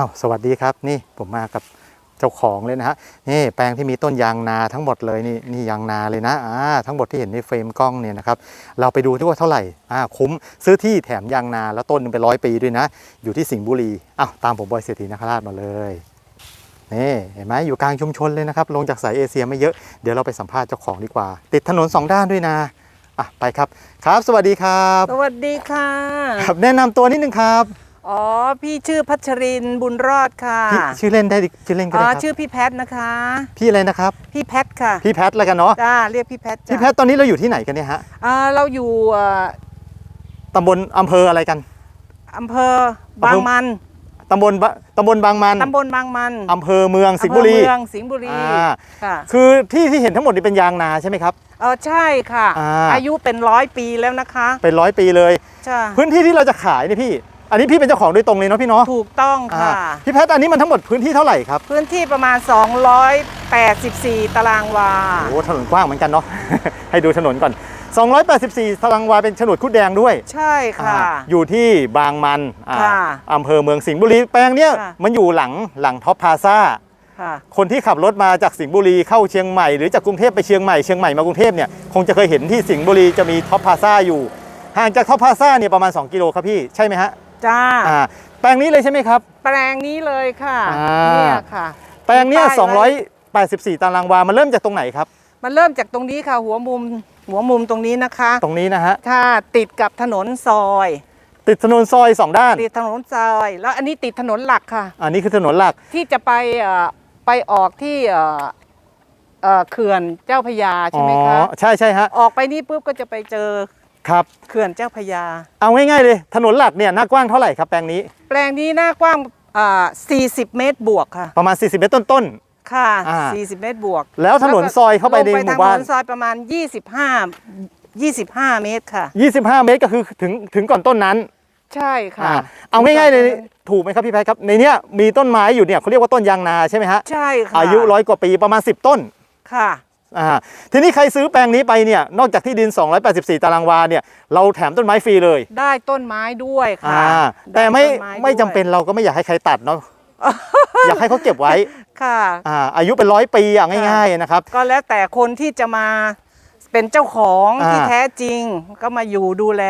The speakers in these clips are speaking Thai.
อ้าวสวัสดีครับ นี่ผมมากับเจ้าของเลยนะฮะนี่แปลงที่มีต้นยางนาทั้งหมดเลยนี่นี่ยางนาเลยนะอ่าทั้งหมดที่เห็นในเฟรมกล้องเนี่ยนะครับเราไปดูที่ว่าเท่าไหร่อ่าคุ้มซื้อที่แถมยางนาแล้วต้นหนึงเป็นร้อยปีด้วยนะ อยู่ที่สิงห์บุรีอ้าวตามผมบอยเศรษฐีนคราชมาเลยนี่เห็นไหมอยู่กลางชุมชนเลยนะครับลงจากสายเอเชียไม่เยอะเดี๋ยวเราไปสัมภาษณ์เจ้าของดีกว่า ติดถนนสองด้านด้วยนะอะไปครับครับ สวัสดีครับ สวัสดีค่ะ ครับแนะนำตัวนิดนึงครับ อ๋อ พี่ชื่อพัชรินทร์บุญรอดค่ะพี่ชื่อเล่นได้ดิชื่อเล่นก็อ๋อได้ครับชื่อพี่แพทนะคะ พี่อะไรนะครับ พี่แพทค่ะพี่แพทแล้วกันเนาะจ้าเรียกพี่แพทจ้ะพี่แพทตอนนี้เราอยู่ที่ไหนกันเนี่ยฮะอ่าเราอยู่เอ่อตำบลอำเภออะไรกัน อำเภอบางมันตำบลบะตำบลบางมันตำบลบางมันอำเภอเมืองสิงห์บุรี อำเภอเมืองสิงห์บุรีอ่า ค่ะคือที่ที่เห็นทั้งหมดนี่เป็นยางนาใช่ไหมครับ เออใช่ค่ะ อ่า อายุเป็นร้อยปีแล้วนะคะเป็นร้อยปีเลย ใช่พื้นที่ที่เราจะขายนี่พี่ อันนี้พี่เป็นเจ้าของโดยตรงเลยเนาะพี่เนาะถูกต้องอ่าค่ะพี่แพทอันนี้มันทั้งหมดพื้นที่เท่าไหร่ครับพื้นที่ประมาณ 284 ตารางวา โอ้ถนนกว้างเหมือนกันเนาะ ให้ดูถนนก่อน 284 ตารางวาเป็นโฉนดคุดแดงด้วยใช่ค่ะ อ่าอยู่ที่บางมันอ่าค่ะอำเภอเมืองสิงห์บุรีแปลงเนี้ยค่ะ มันอยู่หลังหลังท็อปพาซ่าค่ะ คนที่ขับรถมาจากสิงห์บุรีเข้าเชียงใหม่หรือจากกรุงเทพไปเชียงใหม่เชียงใหม่มากรุงเทพเนี่ยคงจะเคยเห็นที่สิงห์บุรีจะมีท็อปพาซ่าอยู่ ห่างจากท็อปพาซ่าเนี่ยประมาณ 2 กิโลครับพี่ ใช่ไหมฮะ จ้า อ่าแปลงนี้เลยใช่ไหมครับ แปลงนี้เลยค่ะอ่า เนี่ยค่ะ แปลงเนี้ยป้ายไว้ 284 ตารางวา มันเริ่มจากตรงไหนครับ มันเริ่มจากตรงนี้ค่ะ หัวมุมหัวมุมตรงนี้นะคะ ตรงนี้นะฮะค่ะติดกับถนนซอย ติดถนนซอย 2 ด้าน ติดถนนซอย แล้วอันนี้ติดถนนหลักค่ะ อันนี้คือถนนหลัก ที่จะไปเอ่อไปออกที่เอ่อเอ่อเขื่อนเจ้าพระยาใช่ไหมคะอ๋อใช่ใช่ฮะ ออกไปนี่ปุ๊บก็จะไปเจอ ครับ เขื่อนเจ้าพระยา เอาง่ายๆเลยถนนหลักเนี่ยหน้ากว้างเท่าไหร่ครับแปลงนี้ แปลงนี้หน้ากว้างอ่า40 เมตรบวกค่ะ ประมาณ 40 เมตรต้น ค่ะ อ่า 40 เมตรบวกๆแล้วถนนซอยเข้าไปในลงหมู่ทางบ้านถนนซอยประมาณ 25 25 เมตรค่ะ 25 เมตรก็คือถึงถึงก่อนต้นนั้นใช่ค่ะ อ่าเอาง่ายๆเลยถูกไหมครับพี่แพทครับในเนี้ยมีต้นไม้อยู่เนี่ยเขาเรียกว่าต้นยางนาใช่ไหมฮะใช่ค่ะอายุร้อยกว่าปีประมาณ 10 ต้น ค่ะ อ่าทีนี้ใครซื้อแปลงนี้ไปเนี่ยนอกจากที่ดิน 284 ตารางวาเนี่ยเราแถมต้นไม้ฟรีเลยได้ต้นไม้ด้วยค่ะอ่าแต่ไม่ด้ต้นไม่จำด้วยเป็นเราก็ไม่อยากให้ใครตัดเนาะอยากให้เขาเก็บไว้ค่ะ อ่าอายุเป็นร้อยปีอะง่ายๆนะครับ ก็แล้วแต่คนที่จะมาเป็นเจ้าของอ่า ที่แท้จริงก็มาอยู่ดูแล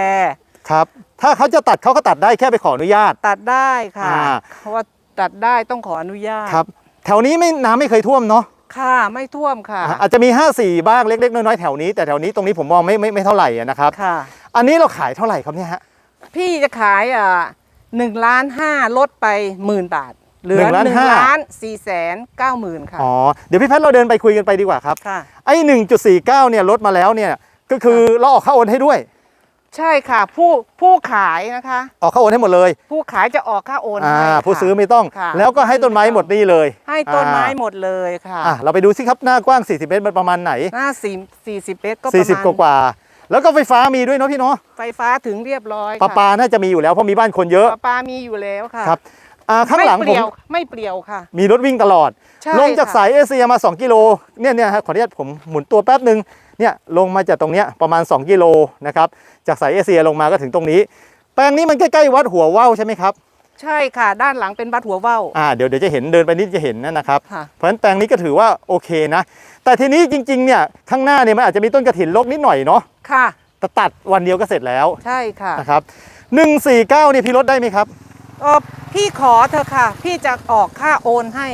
ครับ ถ้าเขาจะตัดเขาก็ตัดได้แค่ไปขออนุญาต ตัดได้ค่ะ อ่า เพราะว่าตัดได้ต้องขออนุญาตครับ แถวนี้ไม่น้ำไม่เคยท่วมเนาะ ค่ะไม่ท่วมค่ะอ่าอาจจะมี 54 บ้างเล็กๆ น้อยๆ แถวนี้แต่แถวนี้ตรงนี้ผมมองไม่ไม่ไม่เท่าไหร่อะนะครับ ค่ะ อันนี้เราขายเท่าไหร่ครับเนี่ยฮะ พี่จะขายอ่าหนึ่งล้านห้าลดไปหมื่นบาท เหลือหนึ่งล้านหนึ่งห้า ล้านสี่แสนเก้าหมื่นค่ะ อ๋อ เดี๋ยวพี่แพทย์เราเดินไปคุยกันไปดีกว่าครับ ค่ะ ไอ้ 1.49 เนี่ยลดมาแล้วเนี่ยก็คือเราออกค่าโอนให้ด้วย ใช่ค่ะ ผู้ผู้ขายนะคะ ออกค่าโอนให้หมดเลยผู้ขายจะออกค่าโอนอ่าให้ค่ะ ผู้ซื้อไม่ต้อง ค่ะ แล้วก็ให้ต้นไม้หมดนี่เลยให้ต้นไม้อ่าหมดเลยค่ะ อะเราไปดูสิครับหน้ากว้าง 40 เมตรมันประมาณไหน หน้าสี่สี่สิบเมตรก็ประมาณ40กว่ากว่าๆแล้วก็ไฟฟ้ามีด้วยเนาะพี่เนาะไฟฟ้าถึงเรียบร้อยปลาค่ะปาน่าจะมีอยู่แล้วเพราะมีบ้านคนเยอะปลาปลามีอยู่แล้วค่ะครับอ่าข้างหลังไม่ผเปมลี่ยวไม่เปลี่ยวค่ะ มีรถวิ่งตลอด ใช่ลงจากค่ะ สายเอเชียมา 2 กิโลเนี่ยเนี่ยฮะขออนุญาตผมหมุนตัวแป๊บหนึ่ง เนี่ยลงมาจากตรงเนี้ยประมาณ 2 กิโลนะครับจากสายเอเชียลงมาก็ถึงตรงนี้ แปลงนี้มันใกล้ๆวัดหัวว่าวใช่ไหมครับใช่ค่ะ ด้านหลังเป็นบัดหัวว่าวอ่าเดี๋ยวเดี๋ยวจะเห็นเดินไปนิดจะเห็นนะครับ ค่ะ เพราะฉะนั้นแปลงนี้ก็ถือว่าโอเคนะ แต่ทีนี้จริงๆเนี่ยข้างหน้าเนี่ยมันอาจจะมีต้นกระถินรกนิดหน่อยเนาะค่ะ แต่ตัดวันเดียวก็เสร็จแล้วใช่ค่ะนะครับ149เนี่ยพี่ลดได้ไหมครับเออพี่ขอเธอะค่ะ พี่จะออกค่าโอนให้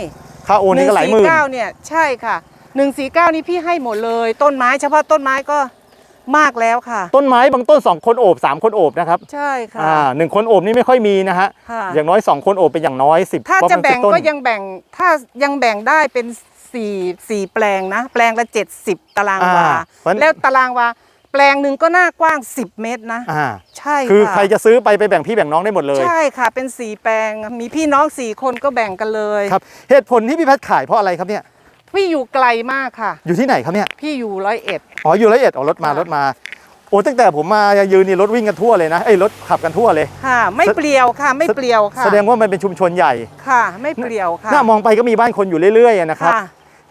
ค่าโอนนี่ก็หลายหมื่น 149เนี่ยใช่ค่ะ 149นี่พี่ให้หมดเลย ต้นไม้เฉพาะต้นไม้ก็มากแล้วค่ะ ต้นไม้บางต้น 2 คนโอบ3คนโอบนะครับใช่ค่ะอ่าหนึ่งคนโอบนี่ไม่ค่อยมีนะฮะค่ะ อย่างน้อย 2 คนโอบเป็นอย่างน้อย 10ถ้าเพราจะมันแบ่ง10ต้นก็ยังแบ่งถ้ายังแบ่งได้เป็นสี่สี่แปลงนะ แปลงละ70ตารางวาอ่าเพราะฉะนั้นแล้วตารางวา แปลงหนึ่งก็หน้ากว้าง 10 เมตรนะ อ่าใช่คือใครจะซื้อไปไปแบ่งพี่แบ่งน้องได้หมดเลย ใช่ค่ะเป็นสี่แปลงมีพี่น้องสี่คนก็แบ่งกันเลย ครับ เหตุผลที่พี่แพทย์ขายเพราะอะไรครับเนี่ย พี่อยู่ไกลมากค่ะ อยู่ที่ไหนครับเนี่ย พี่อยู่ร้อยเอ็ดอ๋ออยู่ละเอียดออกรถมาค่ะรถมา โอ้ตั้งแต่ผมมายังยืนนี่รถวิ่งกันทั่วเลยนะไอ้ยรถขับกันทั่วเลย ค่ะ ไม่เปลี่ยวค่ะ ไม่เปลี่ยวค่ะ แสดงว่ามันเป็นชุมชนใหญ่ค่ะ ไม่เปลี่ยวค่ะหน้ามองไปก็มีบ้านคนอยู่เรื่อยๆนะครับ ค่ะ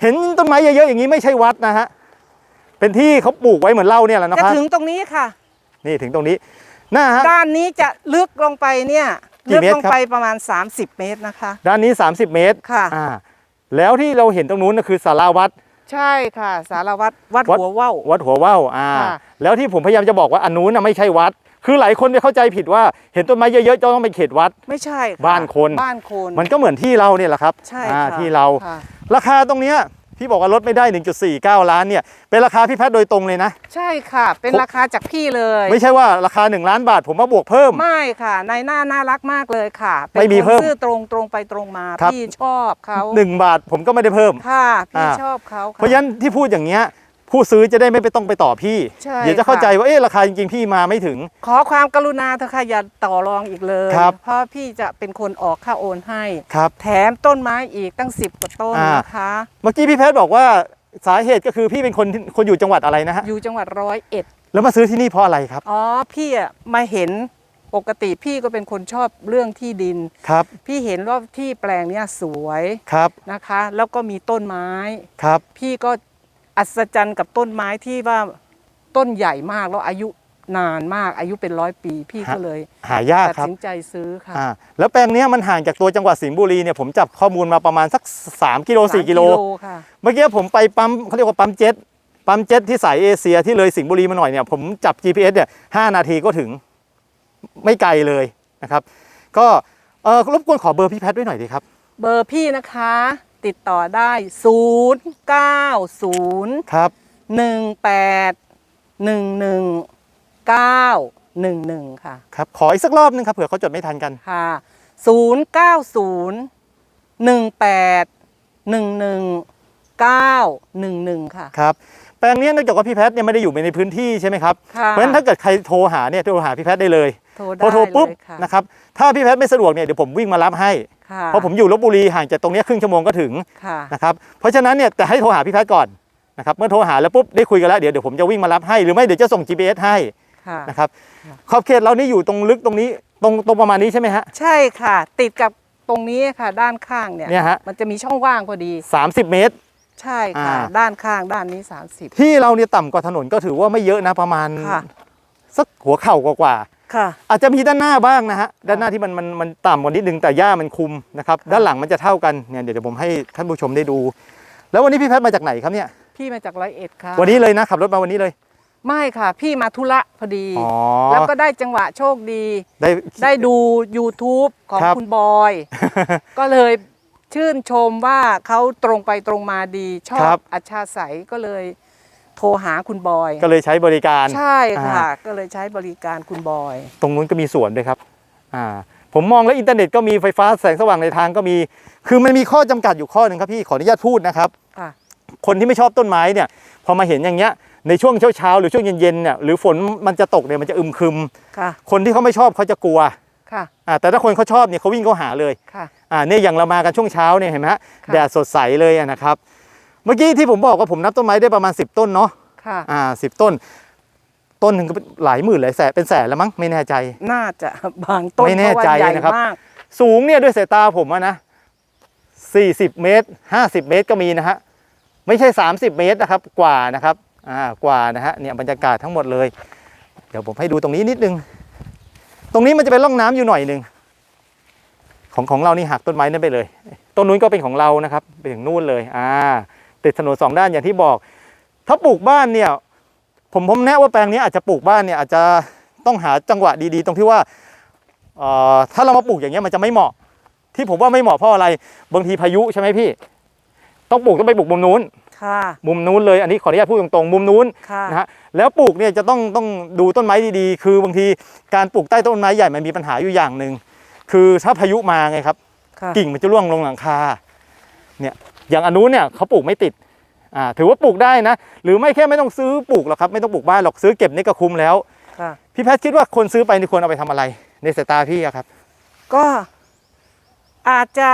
เห็นต้นไม้เยอะๆอย่างนี้ไม่ใช่วัดนะฮะ เป็นที่เขาปลูกไว้เหมือนเล่าเนี่ยแหละนะจะครับถึงตรงนี้ค่ะ นี่ถึงตรงนี้หน้าฮะ ด้านนี้จะลึกลงไปเนี่ยกี่ลึกเมตรลงครับ ไปประมาณ 30 เมตรนะคะ ด้านนี้ 30 เมตรค่ะ อ่า แล้วที่เราเห็นตรงนู้นนะคือศาลาวัด ใช่ค่ะ สารวัตรวัดวัด หัวว่าว วัดหัวว่าวอ่า ค่ะ แล้วที่ผมพยายามจะบอกว่าอันนู้นนะไม่ใช่วัด คือหลายคนไปเข้าใจผิดว่าเห็นต้นไม้เยอะๆจะต้องเป็นเขตวัด ไม่ใช่ค่ะบ้านคน บ้านคนมันก็เหมือนที่เราเนี่ยแหละครับใช่อ่าค่ะที่เรา ค่ะราคาตรงเนี้ย พี่บอกว่าลดไม่ได้ 1.49 ล้านเนี่ยเป็นราคาพี่แพทย์โดยตรงเลยนะ ใช่ค่ะ เป็นผมราคาจากพี่เลย ไม่ใช่ว่าราคา 1 ล้านบาท ผมมาบวกเพิ่ม ไม่ค่ะในหน้าน่ารักมากเลยค่ะเป็นไม่มีคนเพิ่มซื่อตรงตรงไปตรงมาครับพี่ชอบเขา1 บาทผมก็ไม่ได้เพิ่มค่ะพี่อ่าชอบเขาค่เพราะฉะนั้นที่พูดอย่างเงี้ย ผู้ซื้อจะได้ไม่ไปต้องไปต่อพี่ ใช่เดี๋ยวจะเข้าค่ะ ใจว่าเอ๊ะราคาจริงๆพี่มาไม่ถึง ขอความกรุณาเถอะค่ะอย่าต่อรองอีกเลย ครับ เพราะพี่จะเป็นคนออกค่าโอนให้ ครับ แถมต้นไม้อีกตั้ง 10 กว่าต้นอ่าน นะคะ เมื่อกี้พี่แพทย์บอกว่าสาเหตุก็คือพี่เป็นคนที่คนอยู่จังหวัดอะไรนะฮะอยู่จังหวัดร้อยเอ็ดแล้วมาซื้อที่นี่เพราะอะไรครับอ๋อพี่อะมาเห็นปกติพี่ก็เป็นคนชอบเรื่องที่ดิน ครับพี่เห็นว่าที่แปลงเนี้ยสวยครับนะคะ แล้วก็มีต้นไม้ ครับ พี่ก็ อัศจรรย์กับต้นไม้ที่ว่าต้นใหญ่มากแล้วอายุนานมากอายุเป็นร้อยปี พี่ก็เลยหายากตัดครับสินใจซื้อค่ะอ่าแล้วแปลงเนี้ยมันห่างจากตัวจังหวัดสิงห์บุรีเนี่ยผมจับข้อมูลมาประมาณสัก 3กิโล4กิโล ค่ะ เมื่อกี้ผมไปปั๊มเขาเรียกว่าปั๊มเจ็ตปั๊มเจ็ตที่สายเอเชียที่เลยสิงห์บุรีมาหน่อยเนี่ยผมจับ GPS เนี่ยหนาทีก็ถึงไม่ไกลเลยนะครับ ก็เออรบกวนขอเบอร์พี่แพทย์ด้วยหน่อยดีครับ เบอร์พี่นะคะ ติดต่อได้ 0 9 0 ครับ 1 8 1 1 9 1 1 ค่ะ ครับ ขออีกสักรอบนึงครับเผื่อเขาจดไม่ทันกัน ค่ะ 0 9 0 1 8 1 1 9 1 1 ค่ะ ครับ แปลงเนี้ยเนื่องจากว่าพี่แพทย์เนี่ยไม่ได้อยู่ในพื้นที่ใช่ไหมครับ ค่ะเพราะฉะนั้นถ้าเกิดใครโทรหาเนี่ยโทรหาพี่แพทย์ได้เลย โทรพได้อโทรปุ๊บเลยค่ะ นะครับ ถ้าพี่แพทย์ไม่สะดวกเนี่ยเดี๋ยวผมวิ่งมารับให้ ค่ะเพราะผมอยู่ลบบุรีห่างจากตรงเนี้ยครึ่งชั่วโมงก็ถึงค่ะ นะครับเพราะฉะนั้นเนี่ยแต่ให้โทรหาพี่แพทย์ก่อนนะครับเมื่อโทรหาแล้วปุ๊บได้คุยกันแล้วเดี๋ยวเดี๋ยวผมจะวิ่งมารับให้หรือไม่เดี๋ยวจะส่ง GPS ให้ค่ะ นะครับค่ะขอบเขตเรานี่อยู่ตรงลึกตรงนี้ตรงตรงประมาณนี้ใช่ไหมฮะใช่ค่ะ ติดกับตรงนี้ค่ะ ด้านข้างเนี่ย เนี่ยฮะมันจะมีช่องว่างพอดี30เมตร ใช่ค่ะ อ่า ด้านข้างด้านนี้ 30 ที่เราเนี่ยต่ำกว่าถนนก็ถือว่าไม่เยอะนะประมาณ ค่ะ สักหัวเข่ากว่า ค่ะๆอาจจะมีด้านหน้าบ้างนะฮะด้านหน้าที่มันมันมันต่ำกว่านิดนึงแต่หญ้ามันคุมนะครับค่ะด้านหลังมันจะเท่ากันเนี่ยเดี๋ยวผมให้ท่านผู้ชมได้ดู แล้ววันนี้พี่แพทย์มาจากไหนครับเนี่ยพี่มาจากร้อยเอ็ดค่ะวันนี้เลยนะขับรถมาวันนี้เลย ไม่ค่ะ พี่มาธุระพอดี อ๋อแล้วก็ได้จังหวะโชคดี ได้ ได้ดู YouTube ของครับ คุณบอย ก็เลยชื่นชมว่าเขาตรงไปตรงมาดี ชอครับบ อัจฉาใสยก็เลยโท รหาคุณบอย ก็เลยใช้บริการใช่ค่ะ อ่าก็เลยใช้บริการคุณบอย ตรงนู้นก็มีสวนด้วยครับอ่าผมมองแล้วอินเทอร์เน็ตก็มีไฟฟ้าแสงสว่างในทางก็มี คือมันมีข้อจำกัดอยู่ข้อหนึ่งครับพี่ขออนุญาตพูดนะครับ ค่ะ คนที่ไม่ชอบต้นไม้เนี่ยพอมาเห็นอย่างเงี้ยในช่วงเช้าๆหรือช่วงเย็นๆเนี่ยหรือฝนมันจะตกเนี่ยมันจะอึมครึม ค่ะ คนที่เขาไม่ชอบเขาจะกลัวค่ะ อ่าแต่ถ้าคนเขาชอบเนี่ยเขาวิ่งเข้าหาเลยค่ะ อ่าเนี่ยอย่างเรามากันช่วงเช้าเนี่ยเห็นไหมฮะค่ะ แดดสดใสเลยอะนะครับ เมื่อกี้ที่ผมบอกว่าผมนับต้นไม้ได้ประมาณ 10 ต้นเนาะค่ะ อ่าสิต้น ต้นหนึ่งก็เป็นหลายหมื่นหลายแสนเป็นแสนแล้วมั้งไม่แน่ใจ น่าจะบางต้นไม่แน่เพราะว่าใจใหญ่นะครับ มาก สูงเนี่ยด้วยสายตาผมอะนะ40 เมตร 50 เมตรก็มีนะฮะ ไม่ใช่ 30 เมตรนะครับ กว่านะครับ อ่า กว่านะฮะ เนี่ยบรรยากาศทั้งหมดเลย เดี๋ยวผมให้ดูตรงนี้นิดนึง ตรงนี้มันจะเป็นร่องน้ำอยู่หน่อยหนึ่ง ของของเรานี่หักต้นไม้นั่นไปเลย ต้นนู้นก็เป็นของเรานะครับ ไปถึงนู่นเลย อ่า ติดถนนสองด้านอย่างที่บอก ถ้าปลูกบ้านเนี่ยผมผมแนะว่าแปลงนี้อาจจะปลูกบ้านเนี่ยอาจจะต้องหาจังหวะดีๆ ตรงที่ว่าเอ่อถ้าเรามาปลูกอย่างเงี้ยมันจะไม่เหมาะ ที่ผมว่าไม่เหมาะเพราะอะไรบางทีพายุใช่ไหมพี่ ต้องปลูกต้องไปปลูกมุมนู้นค่ะมุมนู้นเลยอันนี้ขออนุญาตพูดตรงๆมุมนู้นค่ะนะฮะแล้วปลูกเนี่ยจะต้องต้องดูต้นไม้ดีๆ คือบางทีการปลูกใต้ต้นไม้ใหญ่มันมีปัญหาอยู่อย่างหนึ่งคือถ้าพายุมาไงครับค่ะกิ่งมันจะร่วงลงหลังคาเนี่ย อย่างอันนู้นเนี่ยเขาปลูกไม่ติดอ่าถือว่าปลูกได้นะ หรือไม่แค่ไม่ต้องซื้อปลูกหรอกครับ ไม่ต้องปลูกบ้านหรอกซื้อเก็บนี่ก็คุ้มแล้วค่ะ พี่แพทย์คิดว่าคนซื้อไปนี่ควรเอาไปทำอะไร ในสายตาพี่อะครับก็อาจจะ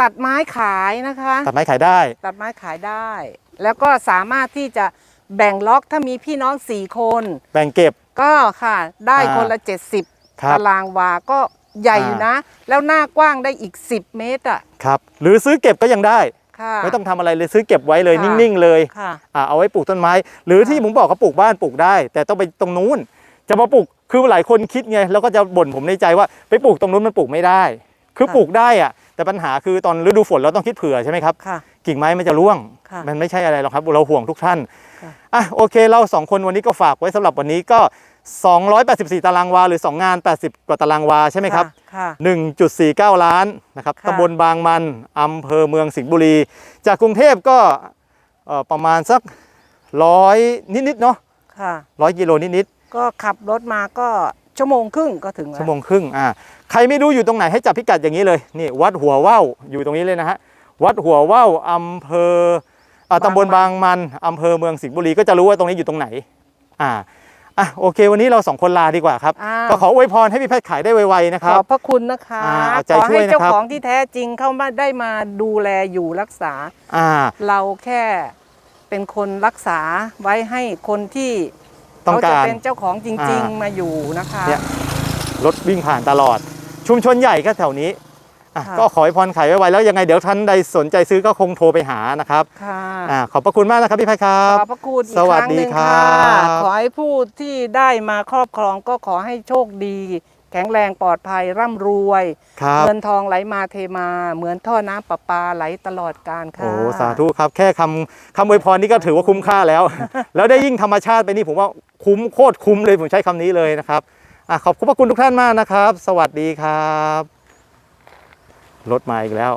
ตัดไม้ขายนะคะ ตัดไม้ขายได้ ตัดไม้ขายได้ แล้วก็สามารถที่จะแบ่งล็อกถ้ามีพี่น้องสี่คน แบ่งเก็บ ก็ค่ะ ได้อ่า คนละ 70ครับ ตารางวาก็ใหญ่อยู่อ่านะ แล้วหน้ากว้างได้อีก 10 เมตรอะ ครับ หรือซื้อเก็บก็ยังได้ค่ะ ไม่ต้องทำอะไรเลยซื้อเก็บไว้เลยค่ะนิ่งๆ เลยค่ะอ่าเอาไว้ปลูกต้นไม้ หรือที่ค่ะผมบอกเขาปลูกบ้านปลูกได้ แต่ต้องไปตรงนู้น จะมาปลูกคือหลายคนคิดไงแล้วก็จะบ่นผมในใจว่าไปปลูกตรงนู้นมันปลูกไม่ได้ คือค่ะปลูกได้อะแต่ปัญหาคือตอนฤดูฝนเราต้องคิดเผื่อใช่ไหมครับค่ะกิ่งไม้มันจะร่วงค่ะมันไม่ใช่อะไรหรอกครับ เราห่วงทุกท่านค่ะอะโอเคเราสองคนวันนี้ก็ฝากไว้สำหรับวันนี้ก็ 284 ตารางวาหรือ 2 งาน 80 กว่าตารางวาใช่ไหมครับ ค่ะ 1.49 ล้านนะครับค่ะ ตำบลบางมันอำเภอเมืองสิงห์บุรี จากกรุงเทพก็เอ่อประมาณสักร้อยนิดๆเนาะค่ะ ร้อยกิโลนิดก็ขับรถมาก็ชั่วโมงครึ่งก็ถึงๆแล้วชั่วโมงครึ่งอ่าใครไม่รู้อยู่ตรงไหนให้จับพิกัดอย่างนี้เลยนี่วัดหัวว่าวอยู่ตรงนี้เลยนะฮะวัดหัวว่าวอำเภออ่าตำบลบางมันอำเภอเมืองสิงห์บุรีก็จะรู้ว่าตรงนี้อยู่ตรงไหนอ่า อะโอเค วันนี้เราสองคนลาดีกว่าครับอ้าวก็ขออวยพรให้พี่แพทย์ขายได้ไวๆนะคขรับอบพระคุณนะคะอ่าเอาใจขอช่วยให้นะครับเจ้าของที่แท้จริงเข้ามาได้มาดูแลอยู่รักษาอ่าเราแค่เป็นคนรักษาไว้ให้คนที่ต้องเขาจะการเป็นเจ้าของจริงอ่าๆมาอยู่นะคะเนี่ยรถวิ่งผ่านตลอด ชุมชนใหญ่ก็แถวนี้อะค่ะ ก็ขอให้พรขายไว้ๆแล้วยังไงเดี๋ยวท่านใดสนใจซื้อก็คงโทรไปหานะครับค่ะอ่าขอบพระคุณมากนะครับพี่แพทย์ครัขบอบพระคุณอีกสวัสครั้งดีหนึ่งครัค่ะบขอให้ผู้ที่ได้มาครอบครองก็ขอให้โชคดี แข็งแรงปลอดภัยร่ำรวยครับเงินทองไหลมาเทมา เหมือนท่อน้ำประปาไหลตลอดการค่ะโอ้สาธุครับ แค่คำคำอวยพรนี่ก็ถือว่าคุ้มค่าแล้ว แล้วได้ยิ่งธรรมชาติไปนี่ผมว่าคุ้มโคตรคุ้มเลยผมใช้คำนี้เลยนะครับอะขอบพระคุณทุกท่านมากนะครับ สวัสดีครับ รถมาอีกแล้ว